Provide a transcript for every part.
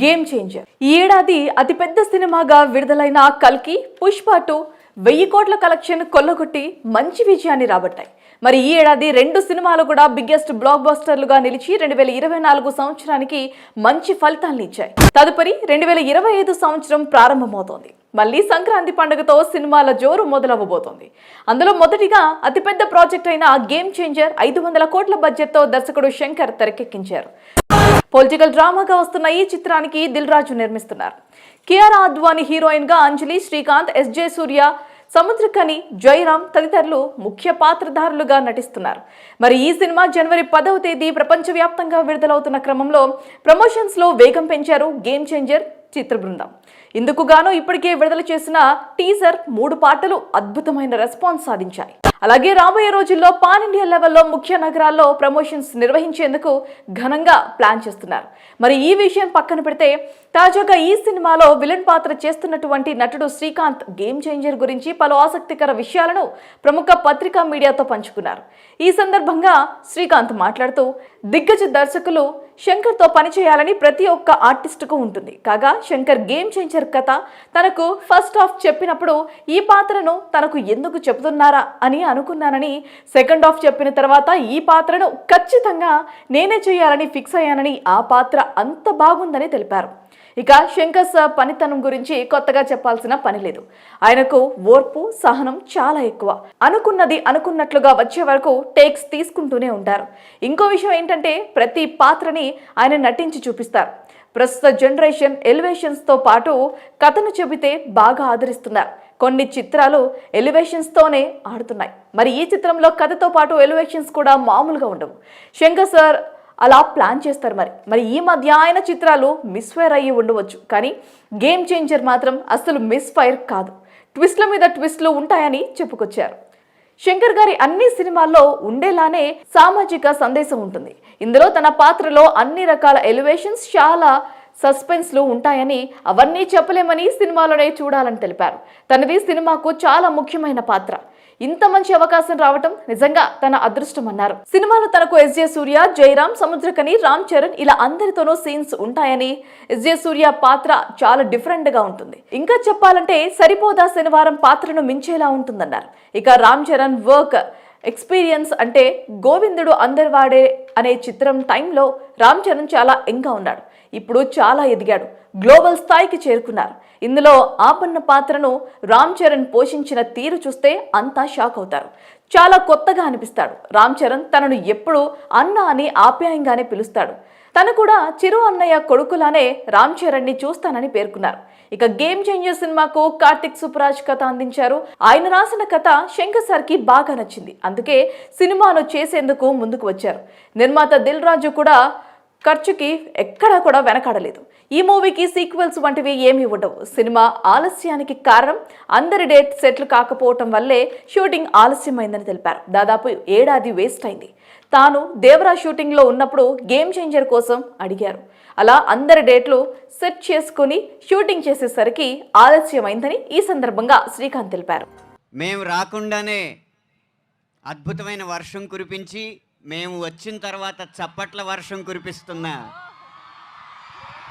Game changer ఈ ఏడాది అతిపెద్ద సినిమాగా విడుదలైన కల్కి పుష్ప టూ వెయ్యి కోట్ల కలెక్షన్ కొల్లగొట్టి మంచి విజయాన్ని రాబట్టాయి. మరి ఈ ఏడాది రెండు సినిమాలు కూడా బిగ్గెస్ట్ బ్లాక్ బస్టర్లుగా నిలిచి రెండు వేల ఇరవై నాలుగు సంవత్సరానికి మంచి ఫలితాలను ఇచ్చాయి. తదుపరి రెండు వేల ఇరవై ఐదు సంవత్సరం ప్రారంభమవుతోంది. మళ్ళీ సంక్రాంతి పండుగతో సినిమాల జోరు మొదలవ్వబోతోంది. అందులో మొదటిగా అతిపెద్ద ప్రాజెక్ట్ అయిన గేమ్ చేంజర్ ఐదు వందల కోట్ల బడ్జెట్తో దర్శకుడు శంకర్ తెరకెక్కించారు. పొలిటికల్ డ్రామాగా వస్తున్న ఈ చిత్రానికి దిల్ రాజు నిర్మిస్తున్నారు. కియారా అద్వాని హీరోయిన్గా అంజలి శ్రీకాంత్ ఎస్జే సూర్య సముద్రకని జయరాం తదితరులు ముఖ్య పాత్రధారులుగా నటిస్తున్నారు. మరి ఈ సినిమా జనవరి పదవ తేదీ ప్రపంచవ్యాప్తంగా విడుదలవుతున్న క్రమంలో ప్రమోషన్స్లో వేగం పెంచారు గేమ్ చేంజర్ చిత్ర బృందం ఇందుకు గాను ఇప్పటికే విడుదల చేసిన టీజర్ మూడు పాటలు అద్భుతమైన రెస్పాన్స్ సాధించాయి. అలాగే రాబోయే రోజుల్లో పాన్ ఇండియా లెవెల్లో ముఖ్య నగరాల్లో ప్రమోషన్స్ నిర్వహించేందుకు ఘనంగా ప్లాన్ చేస్తున్నారు. మరి ఈ విషయం పక్కన పెడితే తాజాగా ఈ సినిమాలో విలన్ పాత్ర చేస్తున్నటువంటి నటుడు శ్రీకాంత్ గేమ్ చేంజర్ గురించి పలు ఆసక్తికర విషయాలను ప్రముఖ పత్రికా మీడియాతో పంచుకున్నారు. ఈ సందర్భంగా శ్రీకాంత్ మాట్లాడుతూ దిగ్గజ దర్శకులు శంకర్తో పనిచేయాలని ప్రతి ఒక్క ఆర్టిస్టుకు ఉంటుంది. కాగా శంకర్ గేమ్ చేంజర్ కథ తనకు ఫస్ట్ హాఫ్ చెప్పినప్పుడు ఈ పాత్రను తనకు ఎందుకు చెబుతున్నారా? అని అనుకున్నానని సెకండ్ హాఫ్ చెప్పిన తర్వాత ఈ పాత్రను ఖచ్చితంగా నేనే చేయాలని ఫిక్స్ అయ్యానని ఆ పాత్ర అంత బాగుందని తెలిపారు. ఇక శంకర్ సార్ పనితనం గురించి కొత్తగా చెప్పాల్సిన పని లేదు. ఆయనకు ఓర్పు సహనం చాలా ఎక్కువ. అనుకున్నది అనుకున్నట్లుగా వచ్చే వరకు టేక్స్ తీసుకుంటూనే ఉంటారు. ఇంకో విషయం ఏంటంటే ప్రతి పాత్రని ఆయన నటించి చూపిస్తారు. ప్రస్తుత జనరేషన్ ఎలివేషన్స్తో పాటు కథను చెబితే బాగా ఆదరిస్తున్నారు. కొన్ని చిత్రాలు ఎలివేషన్స్తోనే ఆడుతున్నాయి. మరి ఈ చిత్రంలో కథతో పాటు ఎలివేషన్స్ కూడా మామూలుగా ఉండవు. శంకర్ సార్ అలా ప్లాన్ చేస్తారు మరి. మరి ఈ మధ్య ఆయన చిత్రాలు మిస్ఫైర్ అయ్యి ఉండవచ్చు. కానీ గేమ్ చేంజర్ మాత్రం అసలు మిస్ఫైర్ కాదు. ట్విస్ట్ల మీద ట్విస్ట్లు ఉంటాయని చెప్పుకొచ్చారు. శంకర్ గారి అన్ని సినిమాల్లో ఉండేలానే సామాజిక సందేశం ఉంటుంది. ఇందులో తన పాత్రలో అన్ని రకాల ఎలివేషన్స్ చాలా సస్పెన్స్లు ఉంటాయని అవన్నీ చెప్పలేమని సినిమాలోనే చూడాలని తెలిపారు. తనది సినిమాకు చాలా ముఖ్యమైన పాత్ర. ఇంత మంచి అవకాశం రావటం నిజంగా తన అదృష్టం అన్నారు సినిమాలో తనకు ఎస్ జే సూర్య జయరాం సముద్రకని రామ్ చరణ్ ఇలా అందరితోనూ సీన్స్ ఉంటాయని ఎస్జే సూర్య పాత్ర చాలా డిఫరెంట్గా ఉంటుంది. ఇంకా చెప్పాలంటే సరిపోదా శనివారం పాత్రను మించేలా ఉంటుందన్నారు. ఇక రామ్ చరణ్ వర్క్ ఎక్స్పీరియన్స్ అంటే గోవిందుడు అందరివాడే అనే చిత్రం టైంలో రామ్ చరణ్ చాలా యంగ్గా ఉన్నాడు. ఇప్పుడు చాలా ఎదిగాడు. గ్లోబల్ స్థాయికి చేరుకున్నారు. ఇందులో ఆపన్న పాత్రను రామ్ చరణ్ పోషించిన తీరు చూస్తే అంతా షాక్ అవుతారు. చాలా కొత్తగా అనిపిస్తాడు. రామ్ చరణ్ తనను ఎప్పుడూ అన్న అని ఆప్యాయంగానే పిలుస్తాడు. తను కూడా చిరు అన్నయ్య కొడుకులానే రామ్ చరణ్ని చూస్తానని పేర్కొన్నారు. ఇక గేమ్ చేంజర్ సినిమాకు కార్తిక్ సుప్రాజ్ కథ అందించారు. ఆయన రాసిన కథ శంకర్ సార్కి బాగా నచ్చింది. అందుకే సినిమాను చేసేందుకు ముందుకు వచ్చారు. నిర్మాత దిల్ రాజు కూడా ఖర్చుకి ఎక్కడా కూడా వెనకాడలేదు. ఈ మూవీకి సీక్వెల్స్ వంటివి ఏమీ ఉండవు. సినిమా ఆలస్యానికి కారణం అందరి డేట్ సెట్లు కాకపోవటం వల్లే షూటింగ్ ఆలస్యమైందని తెలిపారు. దాదాపు ఏడాది వేస్ట్ అయింది. తాను దేవరా షూటింగ్లో ఉన్నప్పుడు గేమ్ చేంజర్ కోసం అడిగారు. అలా అందరి డేట్లు సెట్ చేసుకుని షూటింగ్ చేసేసరికి ఆలస్యమైందని ఈ సందర్భంగా శ్రీకాంత్ తెలిపారు. మేము రాకుండానే అద్భుతమైన వర్షం కురిపించి మేము వచ్చిన తర్వాత చప్పట్ల వర్షం కురిపిస్తున్న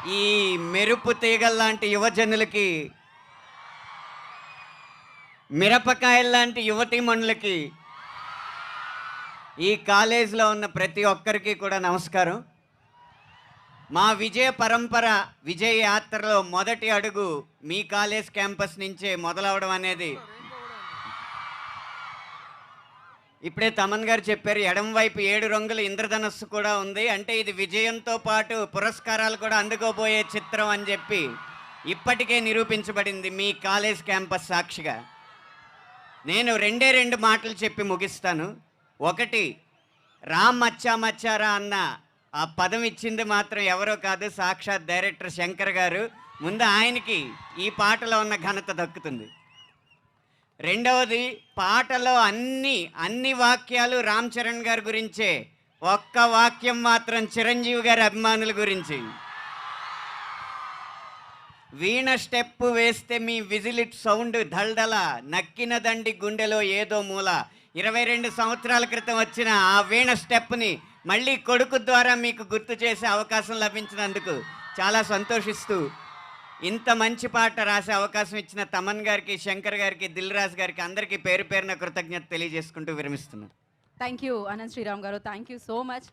ఈ మెరుపు తీగల్లాంటి యువజనులకి మిరపకాయల్లాంటి యువతీమణులకి ఈ కాలేజీలో ఉన్న ప్రతి ఒక్కరికి కూడా నమస్కారం. మా విజయ పరంపర విజయ యాత్రలో మొదటి అడుగు మీ కాలేజ్ క్యాంపస్ నుంచే మొదలవడం అనేది ఇప్పుడే తమన్ గారు చెప్పారు ఎడం వైపు ఏడు రంగుల ఇంద్రధనస్సు కూడా ఉంది. అంటే ఇది విజయంతో పాటు పురస్కారాలు కూడా అందుకోబోయే చిత్రం అని చెప్పి ఇప్పటికే నిరూపించబడింది మీ కాలేజ్ క్యాంపస్ సాక్షిగా. నేను రెండే రెండు మాటలు చెప్పి ముగిస్తాను. ఒకటి రామ్ మచ్చా మచ్చారా అన్న ఆ పదం ఇచ్చింది మాత్రం ఎవరో కాదు సాక్షాత్ డైరెక్టర్ శంకర్ గారు. ముందు ఆయనకి ఈ పాటలో ఉన్న ఘనత దక్కుతుంది. రెండవది పాటలో అన్ని అన్ని వాక్యాలు రామ్ చరణ్ గారి గురించే. ఒక్క వాక్యం మాత్రం చిరంజీవి గారి అభిమానుల గురించి. వీణ స్టెప్ వేస్తే మీ విజిలిట్ సౌండ్ దల్దల నక్కిన దండి గుండెలో ఏదో మూల. ఇరవై రెండు సంవత్సరాల క్రితం వచ్చిన ఆ వీణ స్టెప్ని మళ్ళీ కొడుకు ద్వారా మీకు గుర్తు చేసే అవకాశం లభించినందుకు చాలా సంతోషిస్తూ ఇంత మంచి పాట రాసే అవకాశం ఇచ్చిన తమన్ గారికి శంకర్ గారికి దిల్ రాజు గారికి అందరికీ పేరు పేరున కృతజ్ఞత తెలియజేసుకుంటూ విరమిస్తున్నాను. థ్యాంక్ యూ అనంత్ శ్రీరామ్ గారు. Thank you so much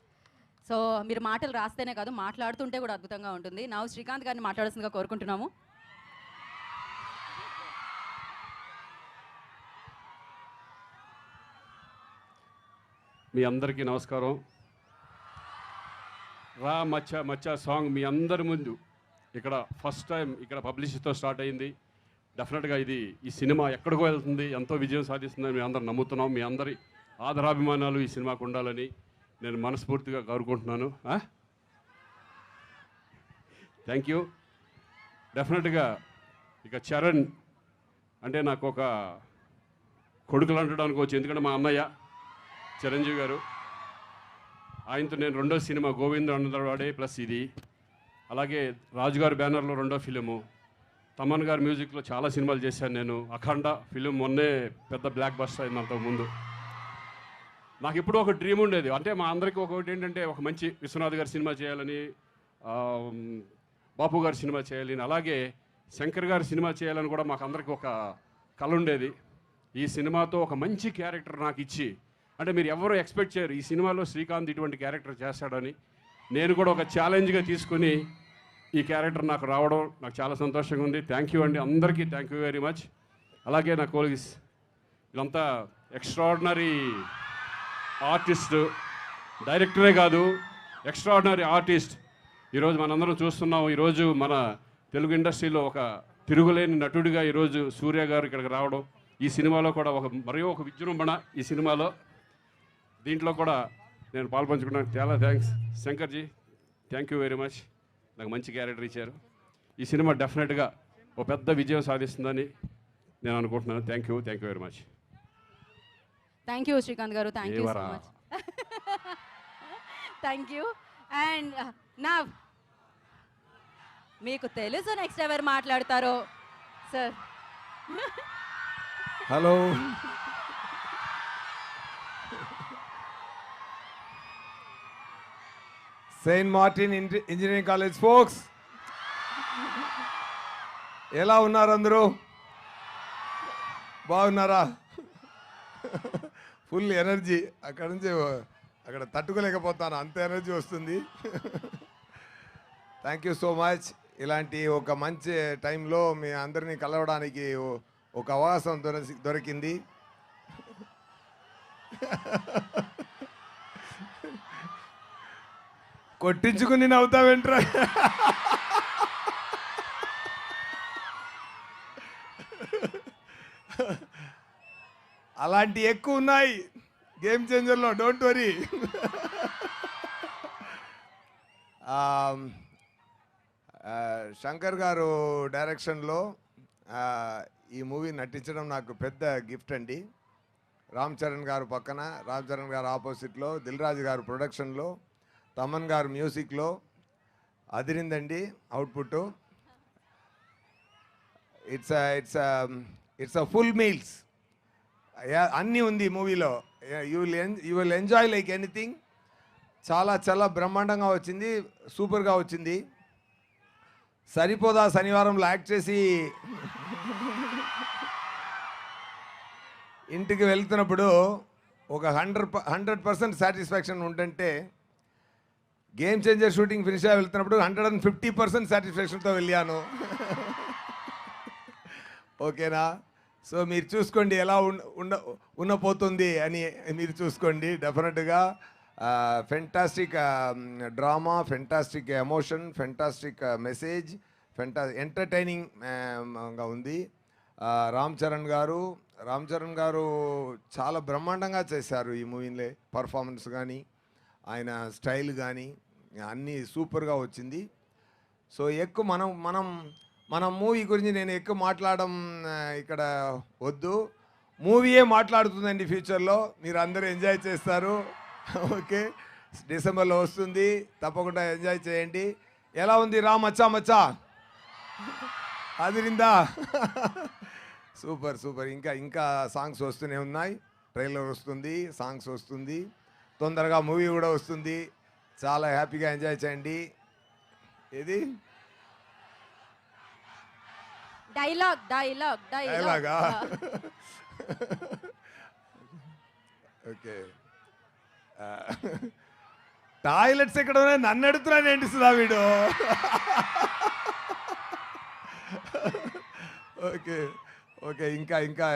so మీరు మాటలు రాస్తేనే కాదు మాట్లాడుతుంటే కూడా అద్భుతంగా ఉంటుంది. నా శ్రీకాంత్ గారిని మాట్లాడాల్సిందిగా కోరుకుంటున్నాము. మీ అందరికీ నమస్కారం. రా మచ్చ మచ్చ సాంగ్ మీ అందరి ముందు. ఇక్కడ ఫస్ట్ టైం ఇక్కడ పబ్లిసిటీతో స్టార్ట్ అయింది. డెఫినెట్గా ఇది ఈ సినిమా ఎక్కడికో వెళ్తుంది ఎంతో విజయం సాధిస్తుందని మీ అందరు నమ్ముతున్నాం. మీ అందరి ఆదరాభిమానాలు ఈ సినిమాకు ఉండాలని నేను మనస్ఫూర్తిగా కోరుకుంటున్నాను. థ్యాంక్ యూ డెఫినెట్గా ఇక చరణ్ అంటే నాకు ఒక కొడుకులు అంటడానికి వచ్చి ఎందుకంటే మా అన్నయ్య చిరంజీవి గారు. ఆయనతో నేను రెండో సినిమా గోవింద అన్నవాడే ప్లస్ ఇది అలాగే రాజుగారి బ్యానర్లో రెండో ఫిలిము. తమన్ గారి మ్యూజిక్లో చాలా సినిమాలు చేశాను నేను. అఖండ ఫిలిం మొన్నే పెద్ద బ్లాక్ బస్టర్ అయింది అంతకు ముందు. నాకు ఎప్పుడూ ఒక డ్రీమ్ ఉండేది. అంటే మా అందరికీ ఒకటి ఏంటంటే ఒక మంచి విశ్వనాథ్ గారి సినిమా చేయాలని బాపు గారి సినిమా చేయాలని అలాగే శంకర్ గారి సినిమా చేయాలని కూడా మాకు అందరికీ ఒక కళ ఉండేది. ఈ సినిమాతో ఒక మంచి క్యారెక్టర్ నాకు ఇచ్చి అంటే మీరు ఎవరు ఎక్స్పెక్ట్ చేయరు ఈ సినిమాలో శ్రీకాంత్ ఇటువంటి క్యారెక్టర్ చేస్తాడని నేను కూడా ఒక ఛాలెంజ్గా తీసుకుని ఈ క్యారెక్టర్ నాకు రావడం నాకు చాలా సంతోషంగా ఉంది. థ్యాంక్ యూ అండి. అందరికీ థ్యాంక్ యూ వెరీ మచ్ అలాగే నా కోలీగ్స్ వీళ్ళంతా ఎక్స్ట్రాడినరీ ఆర్టిస్ట్ డైరెక్టరే కాదు ఎక్స్ట్రాడినరీ ఆర్టిస్ట్ ఈరోజు మనందరం చూస్తున్నాం. ఈరోజు మన తెలుగు ఇండస్ట్రీలో ఒక తిరుగులేని నటుడిగా ఈరోజు సూర్య గారు ఇక్కడికి రావడం. ఈ సినిమాలో కూడా ఒక మరియు ఒక విజృంభణ ఈ సినిమాలో. దీంట్లో కూడా నేను పాల్పంచుకున్నాను. చాలా thanks Shankarji thank you very much నాకు మంచి క్యారెక్టర్ ఇచ్చారు. ఈ సినిమా డెఫినెట్గా ఒక పెద్ద విజయం సాధిస్తుందని నేను అనుకుంటున్నాను. Thank you thank you very much thank you Srikanth గారు. Thank you so? Much thank you and నా మీకు తెలుసు నెక్స్ట్ ఎవరు మాట్లాడతారో sir hello saint Martin engineering college folks ఎలా ఉన్నారు అందరూ? బాగున్నారా? ఫుల్ ఎనర్జీ అక్కడ నుంచి అక్కడ తట్టుకోలేకపోతాను. అంత ఎనర్జీ వస్తుంది. థ్యాంక్ యూ సో మచ్ ఇలాంటి ఒక మంచి టైంలో మీ అందరినీ కలవడానికి ఒక అవకాశం దొరికింది. కొట్టించుకుని నవ్వుతావేంట్రా? అలాంటి ఎక్కువ ఉన్నాయి. గేమ్ చేంజర్లో డోంట్ వరీ శంకర్ గారు డైరెక్షన్లో uh, ఈ మూవీ నటించడం నాకు పెద్ద గిఫ్ట్ అండి. రామ్ చరణ్ గారు పక్కన రామ్ చరణ్ గారు ఆపోజిట్లో దిల్ రాజు గారు ప్రొడక్షన్లో తమన్ గారు మ్యూజిక్లో అదిరిందండి output. It's it's it's a full meals అన్నీ ఉంది మూవీలో. You will you will enjoy like anything చాలా చాలా బ్రహ్మాండంగా వచ్చింది సూపర్గా వచ్చింది. సరిపోదా శనివారంలో యాక్ట్ చేసి ఇంటికి వెళ్తున్నప్పుడు ఒక హండ్రెడ్ హండ్రెడ్ పర్సెంట్ సాటిస్ఫాక్షన్ ఉంటుంటే గేమ్ చేంజర్ షూటింగ్ ఫినిష్ అయ్యి వెళ్తున్నప్పుడు హండ్రెడ్ అండ్ ఫిఫ్టీ పర్సెంట్ సాటిస్ఫాక్షన్తో వెళ్ళాను. ఓకేనా? సో మీరు చూసుకోండి ఎలా ఉండ ఉండ ఉండపోతుంది అని మీరు చూసుకోండి. డెఫినెట్గా fantastic drama fantastic emotion fantastic message ఫెంటా ఎంటర్టైనింగ్గా ఉంది. రామ్ చరణ్ గారు రామ్ చరణ్ గారు చాలా బ్రహ్మాండంగా చేశారు ఈ మూవీలో పర్ఫార్మెన్స్ కానీ ఆయన స్టైల్ కానీ అన్నీ సూపర్గా వచ్చింది. సో ఎక్కువ మనం మనం మన మూవీ గురించి నేను ఎక్కువ మాట్లాడడం ఇక్కడ వద్దు. మూవీయే మాట్లాడుతుందండి ఫ్యూచర్లో. మీరు అందరూ ఎంజాయ్ చేస్తారు. ఓకే. డిసెంబర్లో వస్తుంది. తప్పకుండా ఎంజాయ్ చేయండి. ఎలా ఉంది రా మచ్చా మచ్చా? అదిరిందా? Super super. ఇంకా ఇంకా సాంగ్స్ వస్తూనే ఉన్నాయి. ట్రైలర్ వస్తుంది సాంగ్స్ వస్తుంది. తొందరగా మూవీ కూడా వస్తుంది. చాలా హ్యాపీగా ఎంజాయ్ చేయండి. ఇది dialogue dialogue dialogue. Okay. Toilets ఎక్కడ ఉన్నాయి? నన్ను అడుగుతున్నాను ఏంటి సుధా వీడు? ఓకే. ఓకే ఇంకా ఇంకా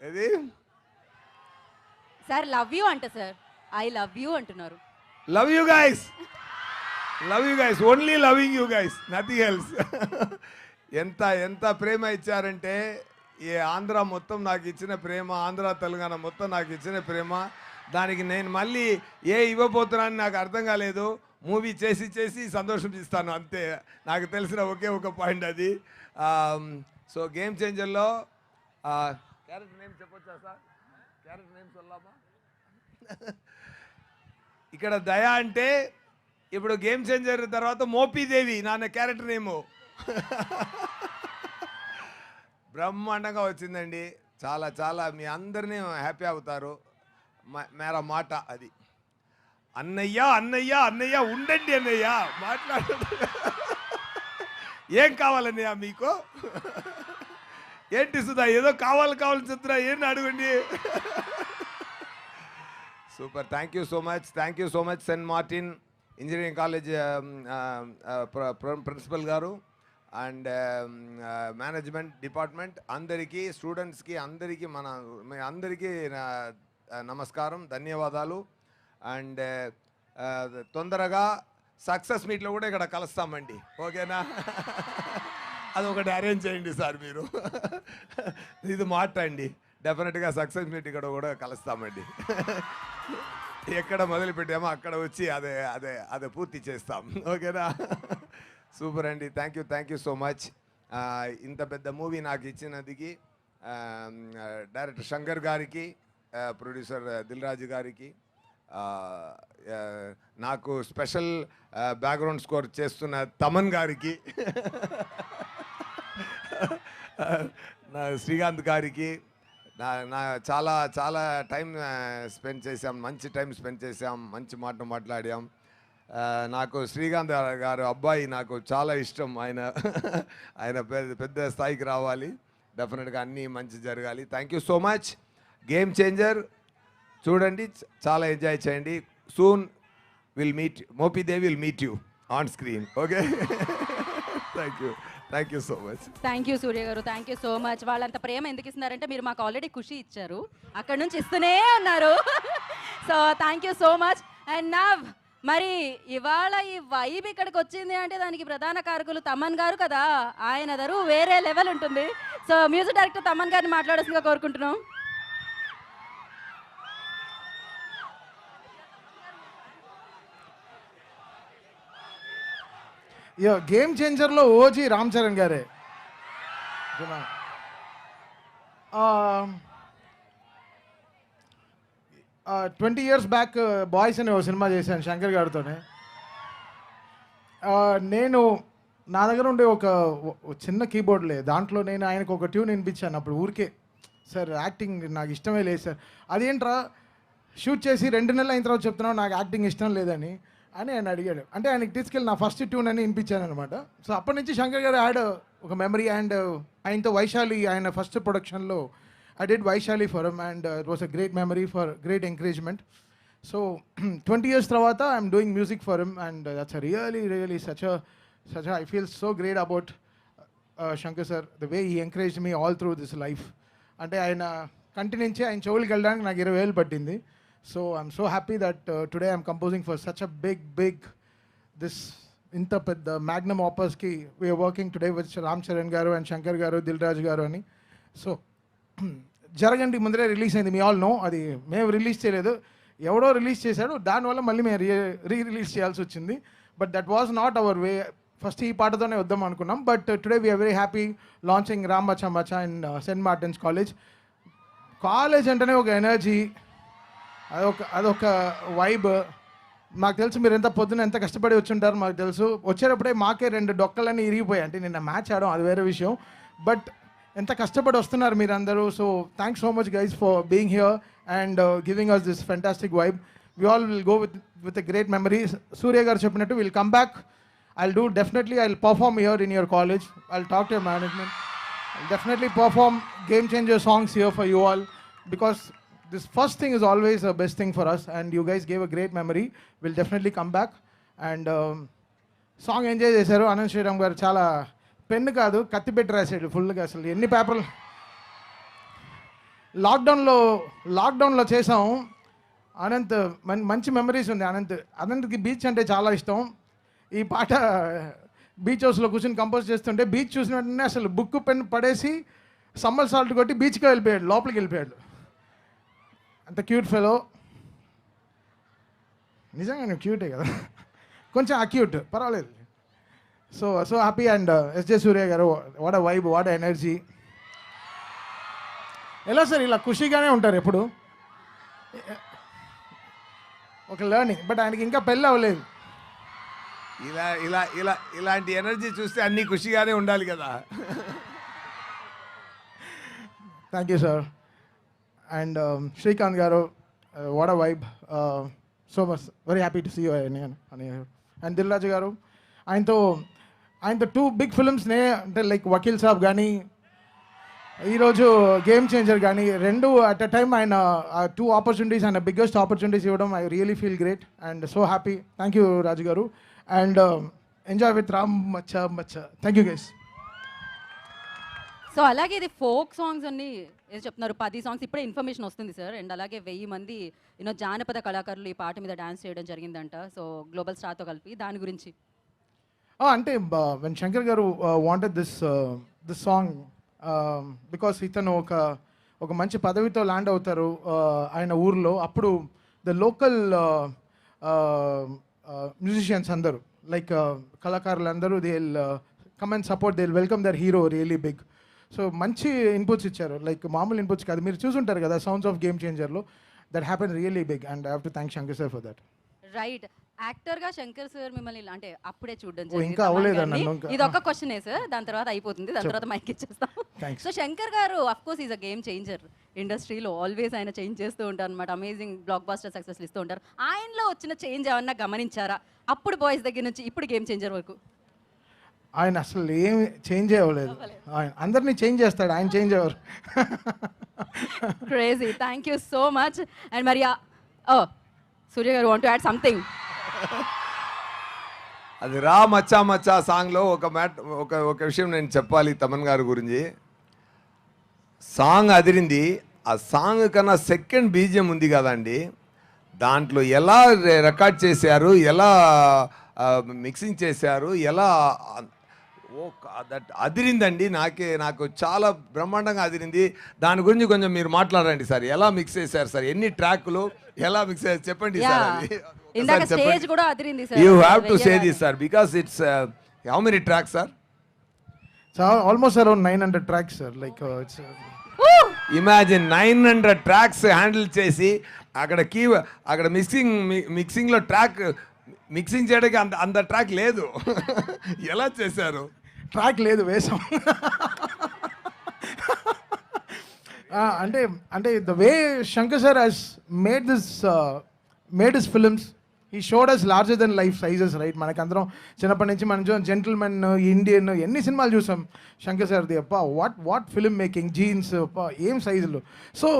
ఏది? సార్ లవ్ యూ అంట సార్. ఐ లవ్ యూ అంటున్నారు. Love you guys love you guys only loving you guys nothing else ఎంత ఎంత ప్రేమ ఇచ్చారంటే ఈ ఆంధ్ర మొత్తం నాకు ఇచ్చిన ప్రేమ ఆంధ్ర తెలంగాణ మొత్తం నాకు ఇచ్చిన ప్రేమ. దానికి నేను మళ్ళీ ఏ ఇవ్వబోతున్నాను నాకు అర్థం కాలేదు. మూవీ చేసి చేసి సంతోషం ఇస్తాను అంతే. నాకు తెలిసిన ఒకే ఒక పాయింట్ అది. సో గేమ్ చేంజర్లో క్యారెక్టర్ నేమ్ చెప్పొచ్చా సార్ క్యారెక్టర్ నేమ్ చల్లామా ఇక్కడ దయ అంటే ఇప్పుడు గేమ్ చేంజర్ తర్వాత మోపీదేవి నాన్న క్యారెక్టర్ నేము. బ్రహ్మాండంగా వచ్చిందండి. చాలా చాలా మీ అందరినీ హ్యాపీ అవుతారు. మ- మేరా మాట అది. అన్నయ్య అన్నయ్య అన్నయ్య ఉండండి అన్నయ్య మాట్లాడు ఏం కావాలన్నయ్య మీకు? ఏంటి సుధా ఏదో కావాలి కావాలని చెప్తున్నా ఏంటి అడగండి? Super. Thank you so much thank you so much saint Martin engineering college principal గారు. అండ్ మేనేజ్మెంట్ డిపార్ట్మెంట్ అందరికీ స్టూడెంట్స్కి అందరికీ మన మీ అందరికీ నమస్కారం ధన్యవాదాలు. అండ్ uh, uh, తొందరగా సక్సెస్ మీట్లో కూడా ఇక్కడ కలుస్తామండి. ఓకేనా? అది ఒకటి అరేంజ్ చేయండి సార్ మీరు. ఇది మాట అండి. డెఫినెట్గా సక్సెస్ మీట్ ఇక్కడ కూడా కలుస్తామండి. ఎక్కడ మొదలు పెట్టామో అక్కడ వచ్చి అదే అదే అదే పూర్తి చేస్తాం. ఓకేనా? సూపర్ అండి. Thank you thank you so much ఇంత పెద్ద మూవీ నాకు ఇచ్చినందుకు డైరెక్టర్ శంకర్ గారికి ప్రొడ్యూసర్ దిల్ రాజు గారికి నాకు స్పెషల్ బ్యాక్గ్రౌండ్ స్కోర్ చేస్తున్న తమన్ గారికి శ్రీకాంత్ గారికి నా నా చాలా చాలా టైం స్పెండ్ చేసాం మంచి టైం స్పెండ్ చేసాం మంచి మాట మాట్లాడాం. నాకు శ్రీకాంత్ గారు- అబ్బాయి నాకు చాలా ఇష్టం. ఆయన ఆయన పెద్ద పెద్ద స్థాయికి రావాలి. డెఫినెట్గా అన్నీ మంచి జరగాలి. Thank you so much game changer చూడండి చాలా ఎంజాయ్ చేయండి. Soon will meet Mopidevi will meet you on screen okay thank you thank you so much thank you Surya గారు. థ్యాంక్ యూ సో మచ్ వాళ్ళంత ప్రేమ ఎందుకు ఇస్తున్నారంటే మీరు మాకు ఆల్రెడీ ఖుషి ఇచ్చారు. అక్కడ నుంచి ఇస్తూనే ఉన్నారు. So thank you so much and now మరి ఇవాళ ఈ వైబ్ ఇక్కడికి వచ్చింది అంటే దానికి ప్రధాన కారకులు తమన్ గారు కదా. ఆయన దరు వేరే లెవెల్ ఉంటుంది. సో మ్యూజిక్ డైరెక్టర్ తమన్ గారిని మాట్లాడాల్సిందిగా కోరుకుంటున్నాం. గేమ్ చేంజర్లో ఓజీ రామ్ చరణ్ గారే. ట్వంటీ ఇయర్స్ బ్యాక్ బాయ్స్ అనే ఒక సినిమా చేశాను శంకర్ గారితోనే. నేను నా దగ్గర ఉండే ఒక ఒక చిన్న కీబోర్డ్లే దాంట్లో నేను ఆయనకు ఒక ట్యూన్ వినిపించాను. అప్పుడు ఊరికే సార్ యాక్టింగ్ నాకు ఇష్టమే లేదు సార్. అదేంట్రా షూట్ చేసి రెండు నెలలు అయిన తర్వాత చెప్తున్నావు నాకు యాక్టింగ్ ఇష్టం లేదని. అని ఆయన అడిగాడు. అంటే ఆయనకి తీసుకెళ్ళి నా ఫస్ట్ ట్యూన్ అని వినిపించాను అనమాట సో అప్పటి నుంచి శంకర్ గారు యాడ్ ఒక మెమరీ అండ్ ఆయనతో వైశాలి ఆయన ఫస్ట్ ప్రొడక్షన్లో I did Vaishali for him and it was a great memory for great encouragement so twenty years తర్వాత I'm doing music for him and that's really really such such I feel so great about Shankar sir the way he encourage me all through this life అంటే ఆయన కంటి నుంచి ఆయన చెవులకి వెళ్ళడానికి నాకు ఇరవై వేలు పట్టింది. So I'm so happy that today I'm composing for such a big big this ఇంత పెద్ద magnum ఆపర్స్కి we're working today with Ram Charan గారు అండ్ శంకర్ గారు దిల్ రాజు గారు అని సో జరగండి ముందరే రిలీజ్ అయింది మీ ఆల్ నో అది మేము రిలీజ్ చేయలేదు. ఎవడో రిలీజ్ చేశాడు. దానివల్ల మళ్ళీ మేము రీ రీ రిలీజ్ చేయాల్సి వచ్చింది. But that was not our way first ఈ పాటతోనే వద్దాం అనుకున్నాం. But today we're very happy launching Ram మచా మచా and saint Martin's college college అంటేనే ఒక ఎనర్జీ అదొక అదొక వైబ్ మాకు తెలుసు మీరు ఎంత పొద్దున ఎంత కష్టపడి వచ్చి ఉంటారు మాకు తెలుసు. వచ్చేటప్పుడే మాకే రెండు డొక్కలన్నీ ఇరిగిపోయాయి. అంటే నిన్న మ్యాచ్ ఆడడం అది వేరే విషయం. బట్ ఎంత కష్టపడి వస్తున్నారు మీరు అందరూ so thanks so much guys for being here and giving us this fantastic vibe we all will go with with a great memory Surya గారు చెప్పినట్టు will come back I'll do definitely, I'll perform in your college college. Talk talk to management management. I'll definitely perform songs your songs here for you this first thing is always the best thing for us and you guys gave a great memory. We'll definitely come back. And um, song enjoy చేశారు. అనంత్ శ్రీరామ్ గారు చాలా pen కాదు కత్తి పెట్టి రాశాడు ఫుల్గా అసలు. ఎన్ని పేపర్లు? లాక్డౌన్లో లాక్డౌన్లో చేసాం. అనంత్ మన్ మంచి మెమరీస్ ఉంది అనంత్ అనంత్కి బీచ్ అంటే చాలా ఇష్టం. ఈ పాట బీచ్ హౌస్లో కూర్చొని కంపోజ్ చేస్తుంటే బీచ్ చూసిన వెంటనే అసలు బుక్ పెన్ పడేసి సమ్మర్ సాల్ట్ కొట్టి బీచ్కి వెళ్ళిపోయాడు లోపలికి వెళ్ళిపోయాడు. అంత క్యూట్ ఫెలో నిజంగా క్యూటే కదా. కొంచెం అక్యూట్ పర్వాలేదు. So so happy and SJ Surya గారు what a vibe what energy ఎలా సార్ ఇలా ఖుషీగానే ఉంటారు ఎప్పుడు? ఒక లర్నింగ్ బట్ ఆయనకి ఇంకా పెళ్ళి అవ్వలేదు. ఇలా ఇలా ఇలా ఇలాంటి ఎనర్జీ చూస్తే అన్ని ఖుషిగానే ఉండాలి కదా. Thank you sir and Srikanth garu what a vibe so much very happy to see you అని అండ్ దిల్రాజు గారు ఆయనతో ఆయనతో టూ బిగ్ ఫిల్మ్స్నే అంటే లైక్ వకీల్ సాబ్ కానీ ఈరోజు గేమ్ చేంజర్ కానీ రెండు అట్ అ టైమ్ ఆయన టూ ఆపర్చునిటీస్ ఆయన బిగ్గెస్ట్ ఆపర్చునిటీస్ ఇవ్వడం I really feel great and so happy thank you Raju garu. And enjoy with Ram మచ్చ మచ్చ థ్యాంక్ యూ గైస్ సో అలాగే ఇది ఫోక్ సాంగ్స్ అన్ని చెప్తున్నారు పది సాంగ్స్ ఇప్పుడే ఇన్ఫర్మేషన్ వస్తుంది సార్ అండ్ అలాగే వెయ్యి మంది యూనో జానపద కళాకారులు ఈ పాట మీద డాన్స్ చేయడం జరిగిందంట. సో గ్లోబల్ స్టార్తో కలిపి దాని గురించి. అంటే when Shankar garu wanted this this song because ఇతను ఒక ఒక మంచి పదవితో ల్యాండ్ అవుతారు uh, ఆయన ఊర్లో. అప్పుడు ద లోకల్ మ్యూజిషియన్స్ అందరూ లైక్ కళాకారులు అందరూ they come and support they welcome their hero really big so మంచి ఇన్పుట్స్ ఇచ్చారు. లైక్ మామూలు ఇన్పుట్స్ కాదు. మీరు చూసుంటారు కదా sounds of game చేంజర్లో that happen really big and I have to thank Shankar sir for that right యాక్టర్గా Shankar sir మిమ్మల్ని అంటే అప్పుడే చూడడం ఇంకా అవ్వలేదా? ఇది ఒక్క క్వశ్చనే సార్ దాని తర్వాత అయిపోతుంది. దాని తర్వాత మైక్ ఇచ్చేస్తాం. So Shankar garu of course is a game changer ఇండస్ట్రీలో ఆల్వేస్ ఆయన చేంజ్ చేస్తూ ఉంటారు అనమాట అమేజింగ్ బ్లాక్ బాస్టర్ సక్సెస్ ఇస్తూ ఉంటారు. ఆయనలో వచ్చిన చేంజ్ ఏమన్నా గమనించారా? అప్పుడు బాయ్స్ దగ్గర నుంచి ఇప్పుడు గేమ్ చేంజర్ వరకు. ఆయన అసలు ఏం చేంజ్ అవ్వలేదు. ఆయన అందరినీ చేంజ్ చేస్తాడు ఆయన చేంజ్ అవ్వరు. Crazy thank you so much and మరి ఓ సూర్య గారు వాంట్ యాడ్ సంథింగ్ అది రా మచ్చా మచ్చా సాంగ్లో ఒక మ్యాట్ ఒక ఒక విషయం నేను చెప్పాలి తమన్ గారి గురించి. సాంగ్ అదిరింది. ఆ సాంగ్ కన్నా సెకండ్ బీజియం ఉంది కదండి. దాంట్లో ఎలా రికార్డ్ చేశారు ఎలా మిక్సింగ్ చేశారు ఎలా ఓ దట్ అదిరిందండి. నాకే నాకు చాలా బ్రహ్మాండంగా అదిరింది. దాని గురించి కొంచెం మీరు మాట్లాడండి సార్. ఎలా మిక్స్ చేశారు సార్? ఎన్ని ట్రాక్లు? ఎలా మిక్స్ చేశారు? చెప్పండి యా. సార్ అది. ఇందాక ఒకసారి చెప్పండి. స్టేజ్ కూడా అదిరింది sir. You have to say this sir because it's how many tracks sir so almost around nine hundred tracks sir like it's imagine nine hundred tracks handle చేసి అక్కడ key అక్కడ mixing మిక్సింగ్లో track mixing చేయడానికి అంత అంత track లేదు. ఎలా చేశారు? Track లేదు వేసాం. అంటే అంటే the way Shankar sir has made this made this films he showed us larger than life sizes right మనకందరం చిన్నప్పటి నుంచి మనం చూసాం జెంటిల్మెన్ ఇండియన్ ఎన్ని సినిమాలు చూసాం శంకర్ సార్ది అప్ప what what film making Jeans ఏం సైజులు సో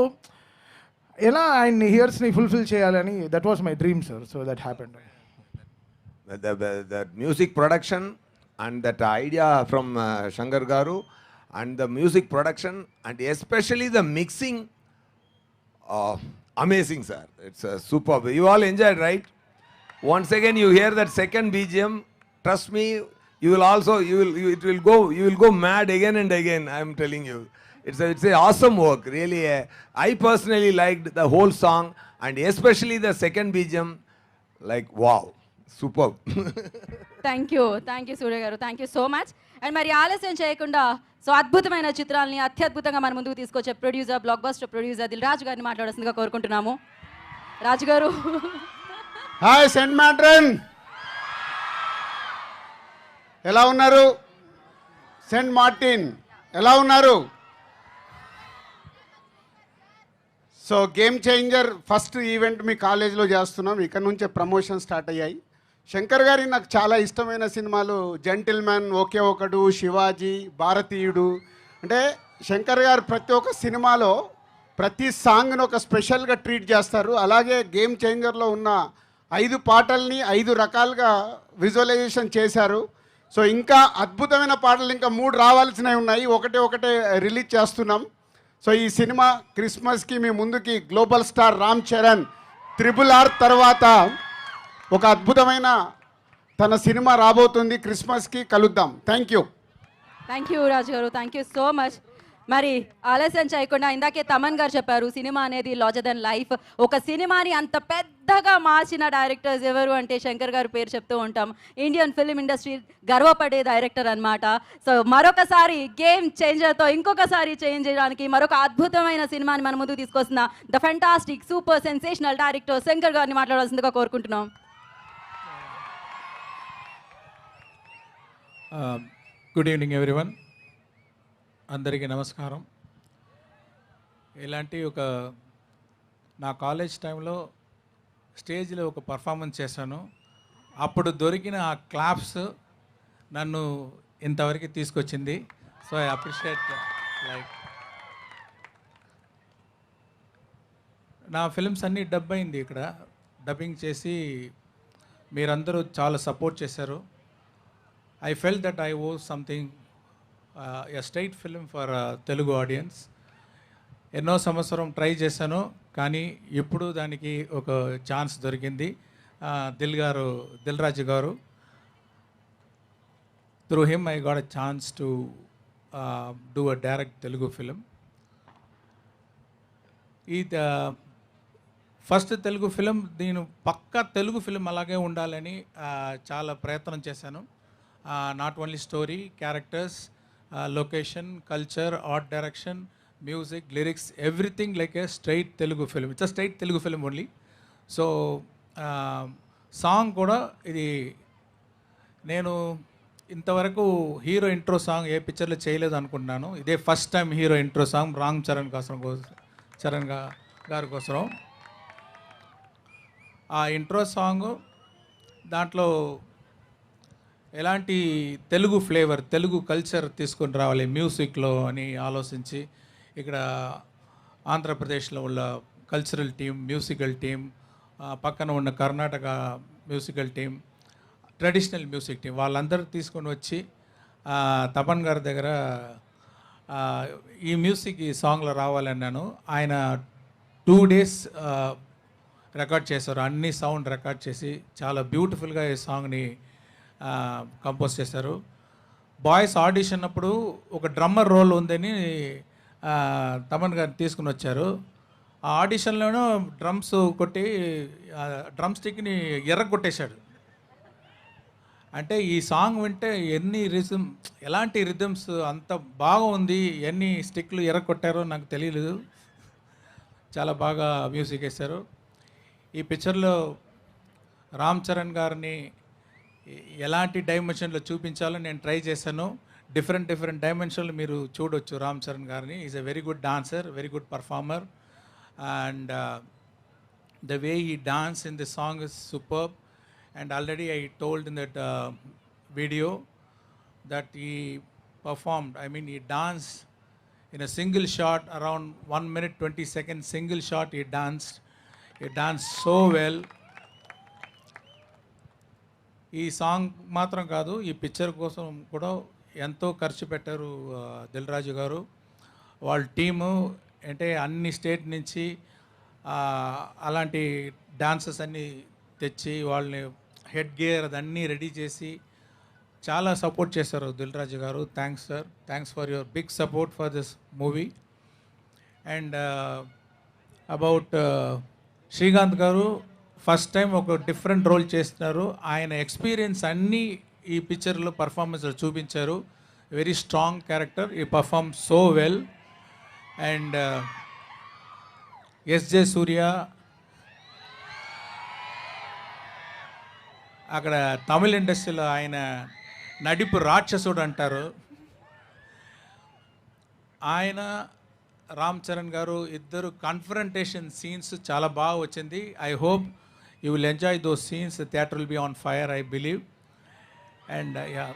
ఎలా ఆయన్ని హియర్స్ని ఫుల్ఫిల్ చేయాలని that was my dream sir so that happened the, music production and that idea from uh, Shankar Garu and the music production and especially the mixing uh, amazing sir. It's uh, superb. You all enjoyed right? Once again you hear that second BGM trust me you will also you will you, it will go you will go mad again and again I am telling you. It's a, it's a awesome work really. Uh, I personally liked the whole song and especially the second BGM like wow superb thank you thank you Surya garu. Thank you so much and మరి ఆలస్యం చేయకుండా so అద్భుతమైన చిత్రాల్ని అత్యద్భుతంగా మన ముందుకు తీసుకొచ్చే producer blockbuster producer Dil Raju గారిని మాట్లాడాల్సిందిగా కోరుకుంటున్నాము. రాజు గారు. హాయ్ సెంట్ మ్యాట్రన్ ఎలా ఉన్నారు? సెంట్ మార్టిన్ ఎలా ఉన్నారు? So game changer first event మీ కాలేజీలో చేస్తున్నాం. ఇక్కడ నుంచే ప్రమోషన్ స్టార్ట్ అయ్యాయి. శంకర్ గారి నాకు చాలా ఇష్టమైన సినిమాలు జెంటిల్మెన్ ఒకే ఒకడు శివాజీ భారతీయుడు. అంటే శంకర్ గారు ప్రతి ఒక్క సినిమాలో ప్రతి సాంగ్ను ఒక స్పెషల్గా ట్రీట్ చేస్తారు. అలాగే గేమ్ చేంజర్లో ఉన్న ఐదు పాటల్ని ఐదు రకాలుగా విజువలైజేషన్ చేశారు. సో ఇంకా అద్భుతమైన పాటలు ఇంకా మూడు రావాల్సినవి ఉన్నాయి. ఒకటే ఒకటే రిలీజ్ చేస్తున్నాం. సో ఈ సినిమా క్రిస్మస్కి మీ ముందుకి global star Ram Charan triple R తర్వాత ఒక అద్భుతమైన తన సినిమా రాబోతుంది క్రిస్మస్కి కలుద్దాం. Thank you thank you Raju garu thank you so much మరి ఆలస్యం చేయకుండా ఇందాకే తమన్ గారు చెప్పారు సినిమా అనేది లార్జర్ దెన్ లైఫ్ ఒక సినిమాని అంత పెద్దగా మార్చిన డైరెక్టర్స్ ఎవరు అంటే శంకర్ గారు పేరు చెప్తూ ఉంటాం. ఇండియన్ ఫిల్మ్ ఇండస్ట్రీ గర్వపడే డైరెక్టర్ అన్నమాట. సో మరొకసారి గేమ్ చేంజర్తో ఇంకొకసారి చేంజ్ చేయడానికి మరొక అద్భుతమైన సినిమాని మన ముందుకు తీసుకొస్తున్న the fantastic super sensational director Shankar గారిని మాట్లాడాల్సిందిగా కోరుకుంటున్నాం. గుడ్ ఈవినింగ్ ఎవ్రీవన్ అందరికీ నమస్కారం. ఇలాంటి ఒక నా కాలేజ్ టైంలో స్టేజ్లో ఒక పర్ఫార్మెన్స్ చేశాను. అప్పుడు దొరికిన ఆ క్లాప్స్ నన్ను ఇంతవరకు తీసుకొచ్చింది. So I appreciate like. నా ఫిల్మ్స్ అన్నీ డబ్ అయింది ఇక్కడ. డబ్బింగ్ చేసి మీరందరూ చాలా సపోర్ట్ చేశారు. I felt that I owe something, uh, a straight film for uh, Telugu audience ఎన్నో సంవత్సరం ట్రై చేశాను కానీ ఇప్పుడు దానికి ఒక ఛాన్స్ దొరికింది. Dil garu Dil Raju garu through him I got a chance to do a direct Telugu film ఈ first Telugu film నేను పక్కా తెలుగు ఫిలిం అలాగే ఉండాలని చాలా ప్రయత్నం చేశాను. Not only story characters location culture art direction music lyrics everything like a straight Telugu film it's a straight Telugu film only so song కూడా ఇది నేను ఇంతవరకు హీరో ఇంట్రో సాంగ్ ఏ పిక్చర్లో చేయలేదు అనుకుంటున్నాను. ఇదే first time hero intro song Ram Charan కోసం చరణ్ గారి కోసం ఆ ఇంట్రో సాంగ్ దాంట్లో ఎలాంటి తెలుగు ఫ్లేవర్ తెలుగు కల్చర్ తీసుకొని రావాలి మ్యూజిక్లో అని ఆలోచించి ఇక్కడ ఆంధ్రప్రదేశ్లో ఉన్న కల్చరల్ టీం మ్యూజికల్ టీం పక్కన ఉన్న Karnataka musical team traditional music team వాళ్ళందరూ తీసుకొని వచ్చి తపన్ గారి దగ్గర ఈ మ్యూజిక్ ఈ సాంగ్లో రావాలన్నాను. ఆయన టూ డేస్ రికార్డ్ చేశారు. అన్ని సౌండ్ రికార్డ్ చేసి చాలా బ్యూటిఫుల్గా ఈ సాంగ్ని కంపోజ్ చేశారు. బాయ్స్ ఆడిషన్ అప్పుడు ఒక డ్రమ్మర్ రోల్ ఉందని తమన్ గారు తీసుకుని వచ్చారు. ఆ ఆడిషన్లోనూ డ్రమ్స్ కొట్టి డ్రమ్ స్టిక్ని ఎర్రగొట్టేశాడు. అంటే ఈ సాంగ్ వింటే ఎన్ని రిథమ్ ఎలాంటి రిథమ్స్ అంత బాగుంది ఎన్ని స్టిక్లు ఎర్రగొట్టారో నాకు తెలియలేదు చాలా బాగా మ్యూజిక్ వేశారు. ఈ పిక్చర్లో రామ్ చరణ్ గారిని ఎలాంటి డైమెన్షన్లో చూపించాలో నేను ట్రై చేశాను. డిఫరెంట్ డిఫరెంట్ డైమెన్షన్లు మీరు చూడొచ్చు రామ్ చరణ్ గారిని. Is a very good dancer very good performer and the way he dance in the song is super and already I told in that video that he perform I mean he dance in a single shot around one minute twenty second single shot he dance he dance so well ఈ song మాత్రం కాదు ఈ picture కోసం కూడా ఎంతో ఖర్చు పెట్టారు దిల్రాజు దిల్ రాజు గారు. వాళ్ళ టీము అంటే అన్ని స్టేట్ నుంచి అలాంటి డాన్సెస్ అన్నీ తెచ్చి వాళ్ళని హెడ్ గేర్ అదన్నీ రెడీ చేసి చాలా సపోర్ట్ చేశారు Dil Raju garu. Thanks sir. Thanks for your big support for this movie. And about Srikanth garu first time ఒక డిఫరెంట్ రోల్ చేస్తున్నారు. ఆయన ఎక్స్పీరియన్స్ అన్నీ ఈ పిక్చర్లో పర్ఫార్మెన్స్లో చూపించారు. Very strong character he perform so well and SJ Surya అక్కడ తమిళ ఇండస్ట్రీలో ఆయన నడిపు రాక్షసుడు అంటారు. ఆయన రామ్ చరణ్ గారు ఇద్దరు కన్ఫరంటేషన్ సీన్స్ చాలా బాగా వచ్చింది. I hope you will enjoy those scenes theatre will be on fire I believe and ya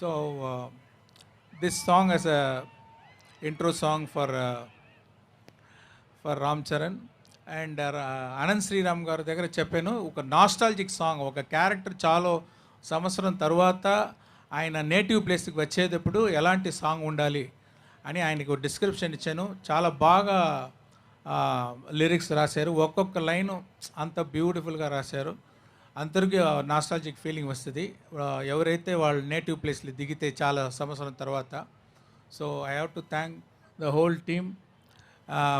so this song as a intro song for uh, for Ram Charan and Anant Sriram garu దగ్గర చెప్పాను ఒక nostalgic song ఒక character చాలా సంవత్సరం తర్వాత ఆయన native ప్లేస్కి వచ్చేటప్పుడు ఎలాంటి సాంగ్ ఉండాలి అని ఆయనకు డిస్క్రిప్షన్ ఇచ్చాను. చాలా బాగా లిరిక్స్ రాశారు. ఒక్కొక్క లైను అంత బ్యూటిఫుల్గా రాశారు. అందరికీ నాస్టాలజిక్ ఫీలింగ్ వస్తుంది. ఎవరైతే వాళ్ళు నేటివ్ ప్లేస్లో దిగితే చాలా సంవత్సరం తర్వాత. So I have to thank the whole team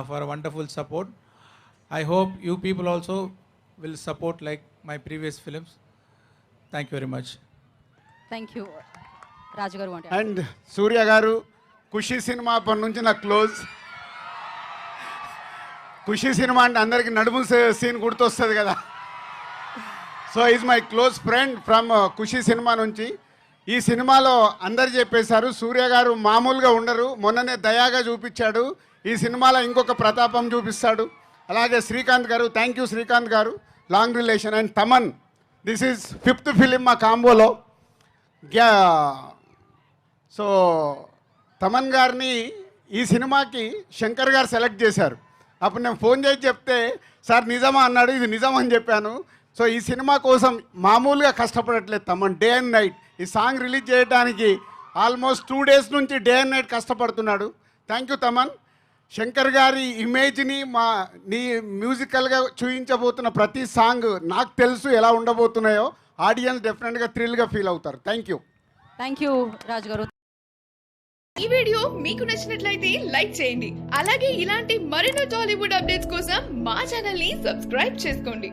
for wonderful support I hope you people also will support like my previous films thank you very much thank you Raju garu. అంటే and Surya గారు Kushi cinema అప్పటి నుంచి నాకు close ఖుషి cinema అంటే అందరికి నడుము scene గుర్తొస్తుంది కదా. So is my close friend from Kushi cinema నుంచి. ఈ సినిమాలో అందరు చెప్పేశారు సూర్య గారు మామూలుగా ఉండరు. మొన్ననే దయాగా చూపించాడు. ఈ సినిమాలో ఇంకొక ప్రతాపం చూపిస్తాడు. అలాగే శ్రీకాంత్ గారు thank you Srikanth garu long relation and Thaman this is fifth film మా కాంబోలో. గ్యా సో తమన్ గారిని ఈ సినిమాకి శంకర్ గారు సెలెక్ట్ చేశారు. అప్పుడు నేను ఫోన్ చేసి చెప్తే సార్ నిజమా? అన్నాడు. ఇది నిజం అని చెప్పాను. సో ఈ సినిమా కోసం మామూలుగా కష్టపడట్లేదు తమన్ డే అండ్ నైట్. ఈ సాంగ్ రిలీజ్ చేయడానికి ఆల్మోస్ట్ టూ డేస్ నుంచి డే అండ్ నైట్ కష్టపడుతున్నాడు. Thank you Thaman. శంకర్ గారి ఇమేజ్ని మా నీ మ్యూజికల్గా చూపించబోతున్న ప్రతి సాంగ్ నాకు తెలుసు ఎలా ఉండబోతున్నాయో ఆడియన్స్ డెఫినెట్గా థ్రిల్గా ఫీల్ అవుతారు. Thank you. Thank you Raju garu ఈ వీడియో మీకు నచ్చినట్లయితే లైక్ చేయండి. అలాగే ఇలాంటి మరెన్నో టాలీవుడ్ అప్డేట్స్ కోసం మా ఛానల్ని సబ్స్క్రైబ్ చేసుకోండి.